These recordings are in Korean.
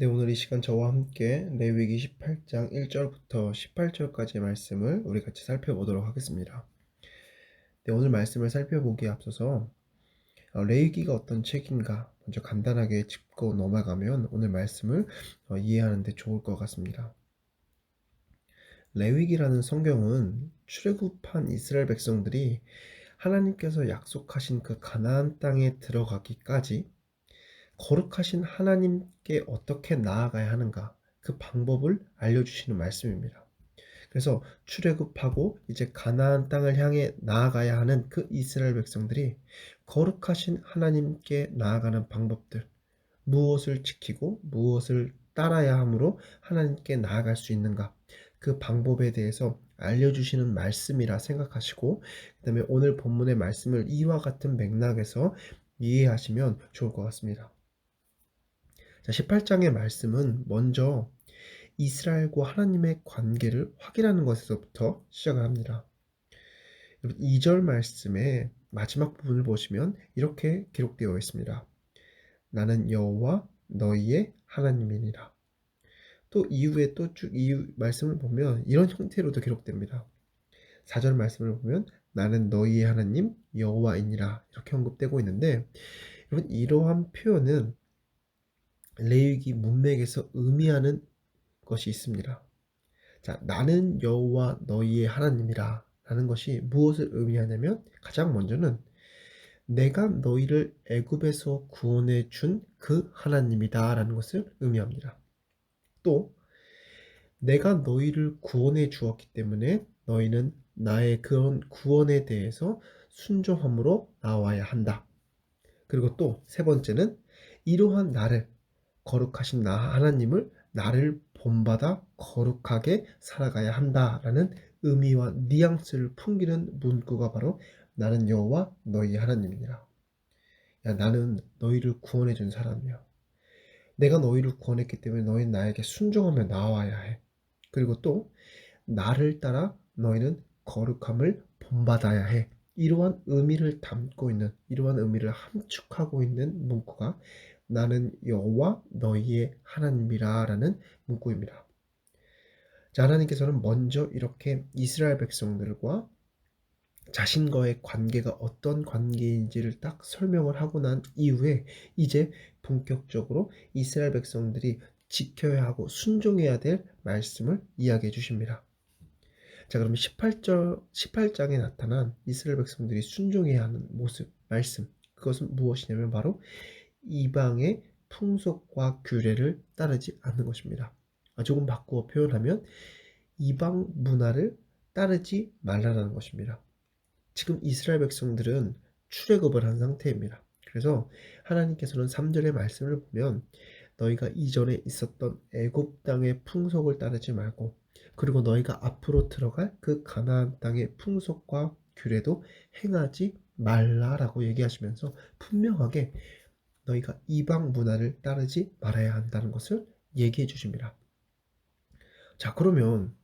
네, 오늘 이 시간 저와 함께 레위기 18장 1절부터 18절까지의 말씀을 우리 같이 살펴보도록 하겠습니다. 네, 오늘 말씀을 살펴보기에 앞서서 어, 레위기가 어떤 책인가 먼저 간단하게 짚고 넘어가면 오늘 말씀을 어, 이해하는 데 좋을 것 같습니다. 레위기라는 성경은 출애굽한 이스라엘 백성들이 하나님께서 약속하신 그 가나안 땅에 들어가기까지 거룩하신 하나님께 어떻게 나아가야 하는가 그 방법을 알려주시는 말씀입니다. 그래서 출애굽하고 이제 가나안 땅을 향해 나아가야 하는 그 이스라엘 백성들이 거룩하신 하나님께 나아가는 방법들 무엇을 지키고 무엇을 따라야 함으로 하나님께 나아갈 수 있는가 그 방법에 대해서 알려주시는 말씀이라 생각하시고 그 다음에 오늘 본문의 말씀을 이와 같은 맥락에서 이해하시면 좋을 것 같습니다. 자, 18장의 말씀은 먼저 이스라엘과 하나님의 관계를 확인하는 것에서부터 시작을 합니다. 2절 말씀의 마지막 부분을 보시면 이렇게 기록되어 있습니다. 나는 여호와 너희의 하나님이니라. 또 이후에 또 쭉 이후 말씀을 보면 이런 형태로도 기록됩니다. 4절 말씀을 보면 나는 너희의 하나님 여호와이니라 이렇게 언급되고 있는데 여러분 이러한 표현은 레위기 문맥에서 의미하는 것이 있습니다. 자, 나는 여호와 너희의 하나님이라 라는 것이 무엇을 의미하냐면 가장 먼저는 내가 너희를 애굽에서 구원해 준 그 하나님이다 라는 것을 의미합니다. 또 내가 너희를 구원해 주었기 때문에 너희는 나의 그런 구원에 대해서 순종함으로 나와야 한다. 그리고 또 세 번째는 이러한 나를 거룩하신 나 하나님을 나를 본받아 거룩하게 살아가야 한다라는 의미와 뉘앙스를 풍기는 문구가 바로 나는 여호와 너희 하나님이니라. 야 나는 너희를 구원해 준 사람이야. 내가 너희를 구원했기 때문에 너희는 나에게 순종하며 나와야 해. 그리고 또 나를 따라 너희는 거룩함을 본받아야 해. 이러한 의미를 담고 있는 이러한 의미를 함축하고 있는 문구가 나는 여호와 너희의 하나님이라라는 문구입니다. 자, 하나님께서는 먼저 이렇게 이스라엘 백성들과 자신과의 관계가 어떤 관계인지를 딱 설명을 하고 난 이후에 이제 본격적으로 이스라엘 백성들이 지켜야 하고 순종해야 될 말씀을 이야기해 주십니다. 자, 그럼 18절, 18장에 나타난 이스라엘 백성들이 순종해야 하는 모습, 말씀. 그것은 무엇이냐면 바로 이방의 풍속과 규례를 따르지 않는 것입니다. 아, 조금 바꾸어 표현하면 이방 문화를 따르지 말라는 것입니다. 지금 이스라엘 백성들은 출애굽을 한 상태입니다. 그래서 하나님께서는 3절의 말씀을 보면 너희가 이전에 있었던 애굽 땅의 풍속을 따르지 말고 그리고 너희가 앞으로 들어갈 그 가나안 땅의 풍속과 규례도 행하지 말라라고 얘기하시면서 분명하게 너희가 이방 문화를 따르지 말아야 한다는 것을 얘기해 주십니다. 자, 그러면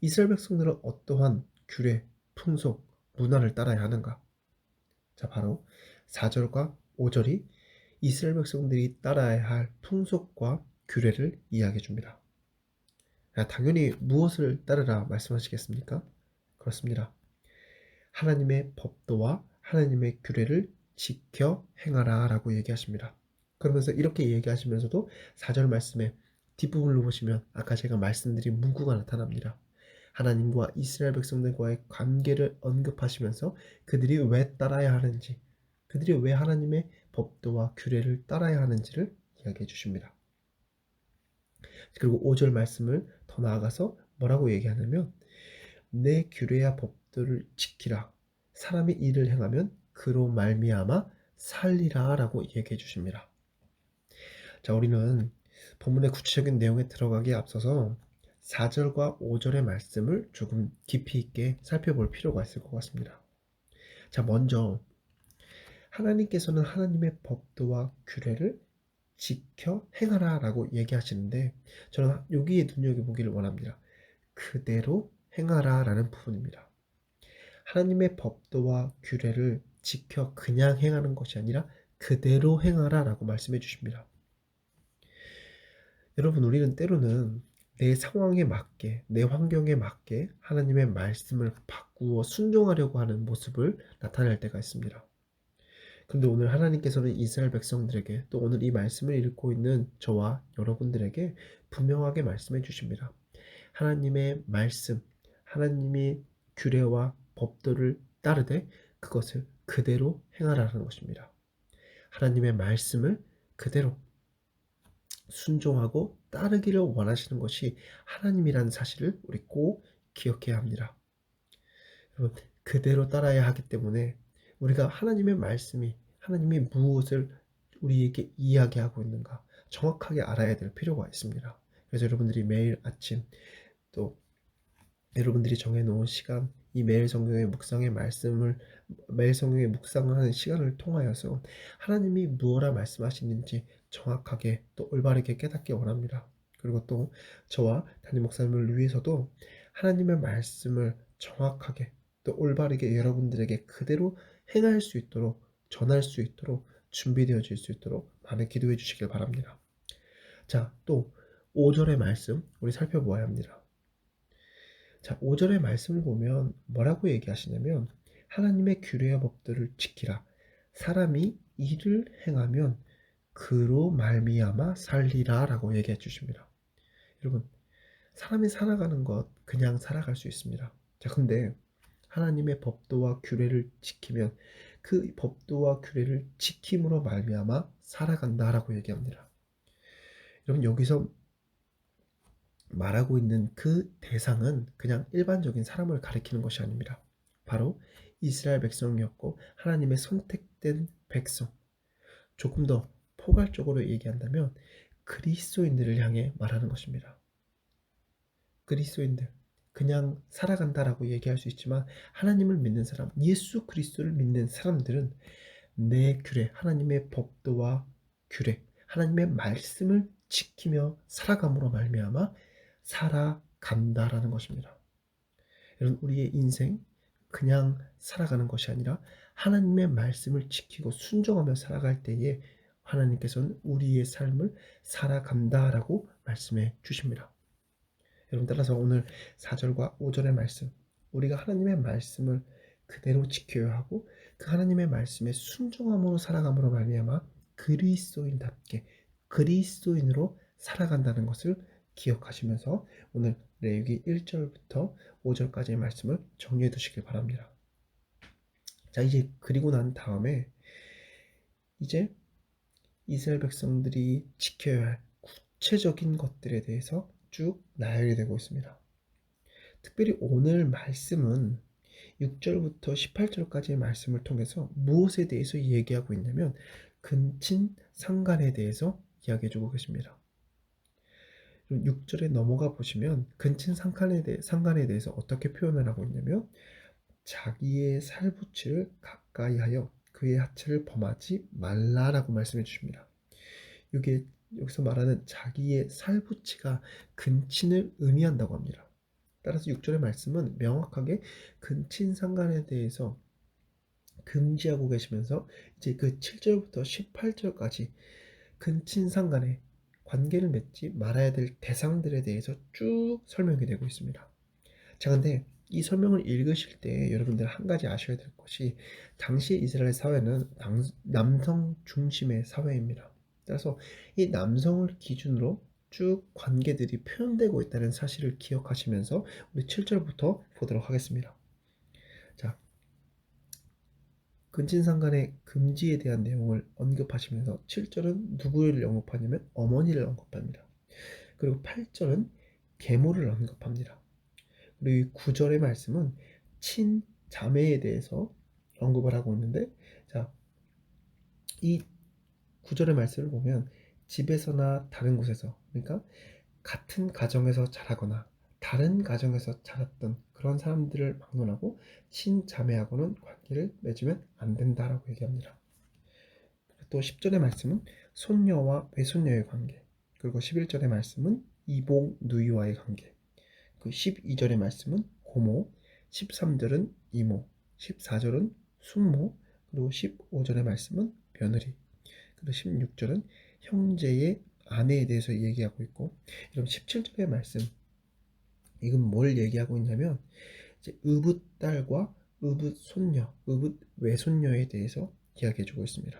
이스라엘 백성들은 어떠한 규례, 풍속, 문화를 따라야 하는가? 자, 바로 4절과 5절이 이스라엘 백성들이 따라야 할 풍속과 규례를 이야기해 줍니다. 야, 당연히 무엇을 따르라 말씀하시겠습니까? 그렇습니다. 하나님의 법도와 하나님의 규례를 지켜 행하라 라고 얘기하십니다. 그러면서 이렇게 얘기하시면서도 4절 말씀에 뒷부분을 보시면 아까 제가 말씀드린 문구가 나타납니다. 하나님과 이스라엘 백성들과의 관계를 언급하시면서 그들이 왜 따라야 하는지, 그들이 왜 하나님의 법도와 규례를 따라야 하는지를 이야기해 주십니다. 그리고 5절 말씀을 더 나아가서 뭐라고 얘기하냐면 내 규례와 법도를 지키라. 사람이 이를 행하면 그로 말미암아 살리라라고 얘기해 주십니다. 자, 우리는 본문의 구체적인 내용에 들어가기에 앞서서 4절과 5절의 말씀을 조금 깊이 있게 살펴볼 필요가 있을 것 같습니다. 자, 먼저 하나님께서는 하나님의 법도와 규례를 지켜 행하라라고 얘기하시는데 저는 여기에 눈여겨보기를 원합니다. 그대로 행하라라는 부분입니다. 하나님의 법도와 규례를 지켜 그냥 행하는 것이 아니라 그대로 행하라 라고 말씀해 주십니다. 여러분 우리는 때로는 내 상황에 맞게 내 환경에 맞게 하나님의 말씀을 바꾸어 순종하려고 하는 모습을 나타낼 때가 있습니다. 그런데 오늘 하나님께서는 이스라엘 백성들에게 또 오늘 이 말씀을 읽고 있는 저와 여러분들에게 분명하게 말씀해 주십니다. 하나님의 말씀, 하나님이 규례와 법도를 따르되 그것을 그대로 행하라는 것입니다. 하나님의 말씀을 그대로 순종하고 따르기를 원하시는 것이 하나님이라는 사실을 우리 꼭 기억해야 합니다. 여러분, 그대로 따라야 하기 때문에 우리가 하나님의 말씀이 하나님이 무엇을 우리에게 이야기하고 있는가 정확하게 알아야 될 필요가 있습니다. 그래서 여러분들이 매일 아침 또 여러분들이 정해놓은 시간 이 매일 성경의 묵상의 말씀을 매일 성경의 묵상하는 시간을 통하여서 하나님이 무엇라 말씀하시는지 정확하게 또 올바르게 깨닫기 원합니다. 그리고 또 저와 담임 목사님을 위해서도 하나님의 말씀을 정확하게 또 올바르게 여러분들에게 그대로 행할 수 있도록 전할 수 있도록 준비되어질 수 있도록 많은 기도해 주시길 바랍니다. 자, 또 5절의 말씀 우리 살펴보아야 합니다. 자, 5절의 말씀을 보면 뭐라고 얘기하시냐면 하나님의 규례와 법들을 지키라. 사람이 이를 행하면 그로 말미암아 살리라라고 얘기해 주십니다. 여러분, 사람이 살아가는 것 그냥 살아갈 수 있습니다. 자, 근데 하나님의 법도와 규례를 지키면 그 법도와 규례를 지킴으로 말미암아 살아간다라고 얘기합니다. 여러분 여기서 말하고 있는 그 대상은 그냥 일반적인 사람을 가리키는 것이 아닙니다. 바로 이스라엘 백성이었고 하나님의 선택된 백성. 조금 더 포괄적으로 얘기한다면 그리스도인들을 향해 말하는 것입니다. 그리스도인들 그냥 살아간다라고 얘기할 수 있지만 하나님을 믿는 사람, 예수 그리스도를 믿는 사람들은 내 규례, 하나님의 법도와 규례, 하나님의 말씀을 지키며 살아감으로 말미암아 살아간다라는 것입니다. 여러분 우리의 인생 그냥 살아가는 것이 아니라 하나님의 말씀을 지키고 순종하며 살아갈 때에 하나님께서는 우리의 삶을 살아간다라고 말씀해 주십니다. 여러분 따라서 오늘 4절과 5절의 말씀 우리가 하나님의 말씀을 그대로 지켜야 하고 그 하나님의 말씀에 순종함으로 살아감으로 말미암아 그리스도인답게 그리스도인으로 살아간다는 것을 기억하시면서 오늘 레위기 1절부터 5절까지의 말씀을 정리해 두시길 바랍니다. 자, 이제 그리고 난 다음에 이제 이스라엘 백성들이 지켜야 할 구체적인 것들에 대해서 쭉 나열이 되고 있습니다. 특별히 오늘 말씀은 6절부터 18절까지의 말씀을 통해서 무엇에 대해서 얘기하고 있냐면 근친 상간에 대해서 이야기해 주고 계십니다. 6절에 넘어가 보시면 근친 상간에, 대해, 상간에 대해서 어떻게 표현을 하고 있냐면 자기의 살부치를 가까이 하여 그의 하체를 범하지 말라라고 말씀해 주십니다. 이게 여기서 말하는 자기의 살부치가 근친을 의미한다고 합니다. 따라서 6절의 말씀은 명확하게 근친 상간에 대해서 금지하고 계시면서 이제 그 7절부터 18절까지 근친 상간에 관계를 맺지 말아야 될 대상들에 대해서 쭉 설명이 되고 있습니다. 자, 근데 이 설명을 읽으실 때 여러분들 한 가지 아셔야 될 것이 당시 이스라엘 사회는 남성 중심의 사회입니다. 따라서 이 남성을 기준으로 쭉 관계들이 표현되고 있다는 사실을 기억하시면서 우리 7절부터 보도록 하겠습니다. 근친상간의 금지에 대한 내용을 언급하시면서 7절은 누구를 언급하냐면 어머니를 언급합니다. 그리고 8절은 계모를 언급합니다. 그리고 9절의 말씀은 친 자매에 대해서 언급을 하고 있는데 자, 이 9절의 말씀을 보면 집에서나 다른 곳에서 그러니까 같은 가정에서 자라거나 다른 가정에서 자랐던 그런 사람들을 막론하고 친자매하고는 관계를 맺으면 안 된다라고 얘기합니다. 또 10절의 말씀은 손녀와 외손녀의 관계, 그리고 11절의 말씀은 이복 누이와의 관계, 그 12절의 말씀은 고모, 13절은 이모, 14절은 숙모, 그리고 15절의 말씀은 며느리, 그리고 16절은 형제의 아내에 대해서 얘기하고 있고 여러분 17절의 말씀 이건 뭘 얘기하고 있냐면 이제 의붓 딸과 의붓 손녀, 의붓 외손녀에 대해서 이야기해 주고 있습니다.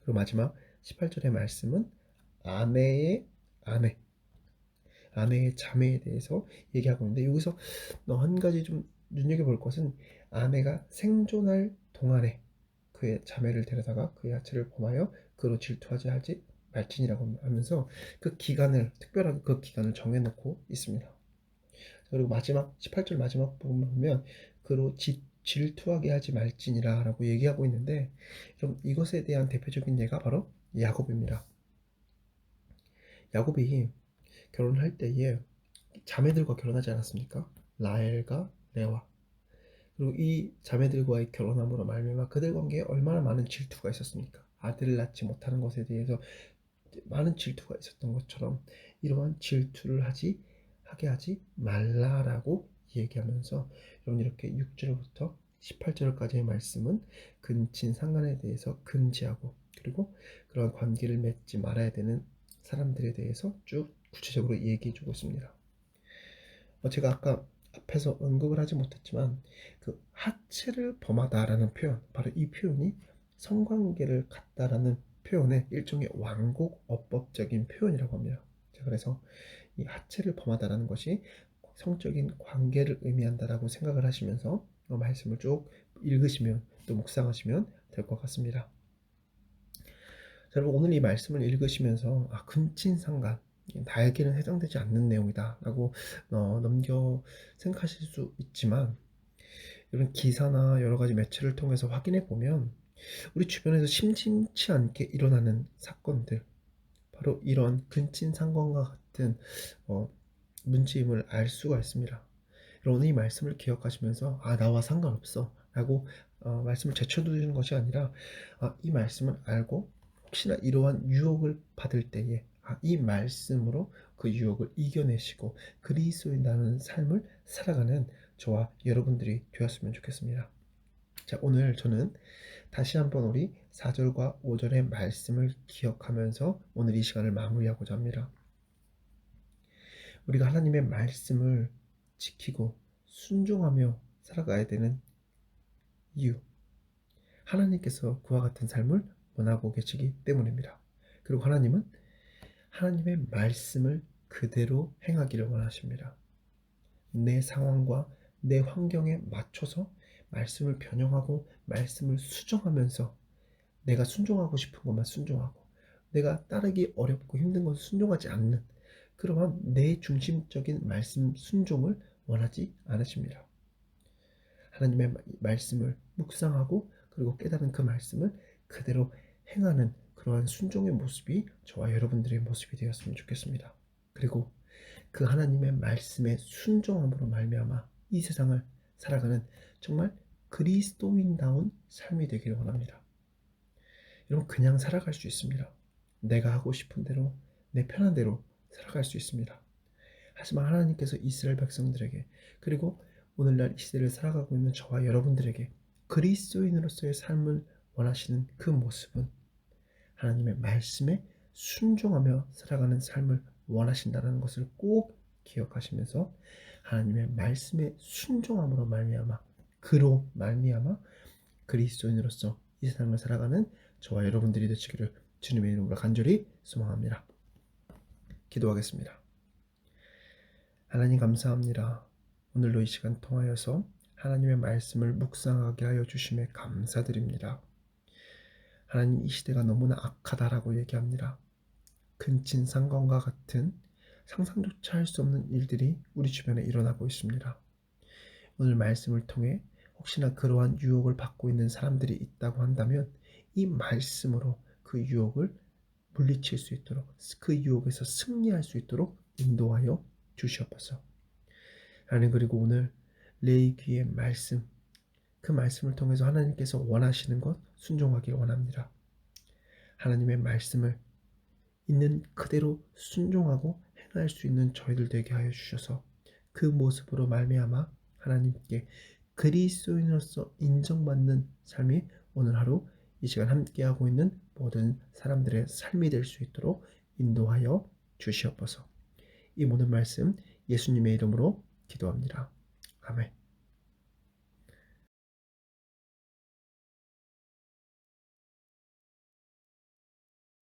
그리고 마지막 18절의 말씀은 아내의 아내, 아내의 자매에 대해서 얘기하고 있는데 여기서 한 가지 좀 눈여겨볼 것은 아내가 생존할 동안에 그의 자매를 데려다가 그의 하체를 범하여 그로 질투하지 하지 말진이라고 하면서 그 기간을 특별하게 그 기간을 정해놓고 있습니다. 그리고 마지막 18절 마지막 부분 보면 그로 지, 질투하게 하지 말지니라 라고 얘기하고 있는데 그럼 이것에 대한 대표적인 예가 바로 야곱입니다. 야곱이 결혼할 때에 자매들과 결혼하지 않았습니까? 라엘과 레와 그리고 이 자매들과의 결혼함으로 말미암아 그들 관계에 얼마나 많은 질투가 있었습니까? 아들을 낳지 못하는 것에 대해서 많은 질투가 있었던 것처럼 이러한 질투를 하지 하게 하지 말라라고 얘기하면서 여러분 이렇게 6절부터 18절까지의 말씀은 근친 상간에 대해서 금지하고 그리고 그러한 관계를 맺지 말아야 되는 사람들에 대해서 쭉 구체적으로 얘기해 주고 있습니다. 어, 제가 아까 앞에서 언급을 하지 못했지만 그 하체를 범하다라는 표현 바로 이 표현이 성관계를 갖다라는 표현의 일종의 완곡 어법적인 표현이라고 합니다. 자, 그래서 이 하체를 범하다라는 것이 성적인 관계를 의미한다라고 생각을 하시면서 말씀을 쭉 읽으시면 또 묵상하시면 될 것 같습니다. 자, 여러분 오늘 이 말씀을 읽으시면서 아, 근친상간 나에게는 해당되지 않는 내용이다라고 어, 넘겨 생각하실 수 있지만 이런 기사나 여러 가지 매체를 통해서 확인해 보면 우리 주변에서 심심치 않게 일어나는 사건들 바로 이런 근친상간과 같은 어, 문제임을 알 수가 있습니다. 여러분 이 말씀을 기억하시면서 아 나와 상관없어 라고 어, 말씀을 제쳐두는 것이 아니라 아, 이 말씀을 알고 혹시나 이러한 유혹을 받을 때에 아, 이 말씀으로 그 유혹을 이겨내시고 그리스도인다는 삶을 살아가는 저와 여러분들이 되었으면 좋겠습니다. 자, 오늘 저는 다시 한번 우리 4절과 5절의 말씀을 기억하면서 오늘 이 시간을 마무리하고자 합니다. 우리가 하나님의 말씀을 지키고 순종하며 살아가야 되는 이유. 하나님께서 그와 같은 삶을 원하고 계시기 때문입니다. 그리고 하나님은 하나님의 말씀을 그대로 행하기를 원하십니다. 내 상황과 내 환경에 맞춰서 말씀을 변형하고 말씀을 수정하면서 내가 순종하고 싶은 것만 순종하고 내가 따르기 어렵고 힘든 것을 순종하지 않는 그러한 내 중심적인 말씀 순종을 원하지 않으십니다. 하나님의 말씀을 묵상하고 그리고 깨달은 그 말씀을 그대로 행하는 그러한 순종의 모습이 저와 여러분들의 모습이 되었으면 좋겠습니다. 그리고 그 하나님의 말씀에 순종함으로 말미암아 이 세상을 살아가는 정말 그리스도인다운 삶이 되기를 원합니다. 여러분 그냥 살아갈 수 있습니다. 내가 하고 싶은 대로 내 편한 대로 살아갈 수 있습니다. 하지만 하나님께서 이스라엘 백성들에게 그리고 오늘날 이 시대를 살아가고 있는 저와 여러분들에게 그리스도인으로서의 삶을 원하시는 그 모습은 하나님의 말씀에 순종하며 살아가는 삶을 원하신다는 것을 꼭 기억하시면서 하나님의 말씀에 순종함으로 말미암아 그로 말미암아 그리스도인으로서 이 세상을 살아가는 저와 여러분들이 되시기를 주님의 이름으로 간절히 소망합니다. 기도하겠습니다. 하나님 감사합니다. 오늘도 이 시간 통하여서 하나님의 말씀을 묵상하게 하여 주심에 감사드립니다. 하나님 이 시대가 너무나 악하다라고 얘기합니다. 근친상간과 같은 상상조차 할 수 없는 일들이 우리 주변에 일어나고 있습니다. 오늘 말씀을 통해 혹시나 그러한 유혹을 받고 있는 사람들이 있다고 한다면 이 말씀으로 그 유혹을 물리칠 수 있도록 그 유혹에서 승리할 수 있도록 인도하여 주시옵소서. 하나님 그리고 오늘 레이기의 말씀 그 말씀을 통해서 하나님께서 원하시는 것 순종하기를 원합니다. 하나님의 말씀을 있는 그대로 순종하고 행할 수 있는 저희들 되게 하여 주셔서 그 모습으로 말미암아 하나님께 그리스도인으로서 인정받는 삶이 오늘 하루 이 시간 함께하고 있는 모든 사람들의 삶이 될 수 있도록 인도하여 주시옵소서. 이 모든 말씀 예수님의 이름으로 기도합니다. 아멘.